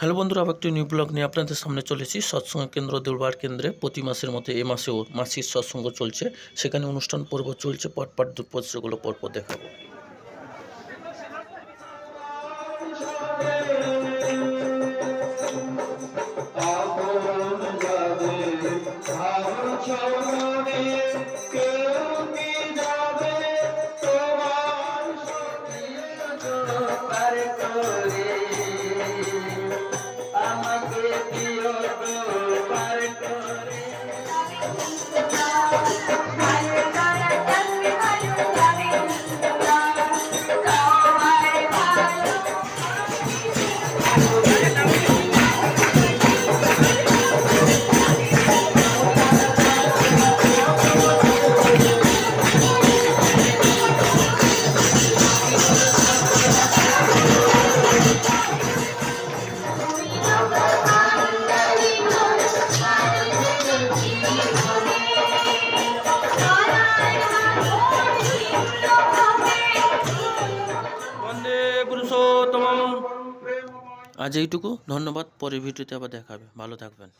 Hello বন্ধুরা, আবার একটি নিউ ব্লগ নিয়ে আপনাদের সামনে চলেছি সৎসঙ্গ কেন্দ্র, দুর্বার কেন্দ্রে প্রতি মাসের মতো এ মাসেও মাসিক সৎসঙ্গ চলছে। সেখানে অনুষ্ঠান পর্ব চলছে, পটপাট দুপট সেগুলো পরপর দেখাবো। আজ এইটুকু। ধন্যবাদ। পরের ভিডিওতে আবার দেখাবে। ভালো থাকবেন।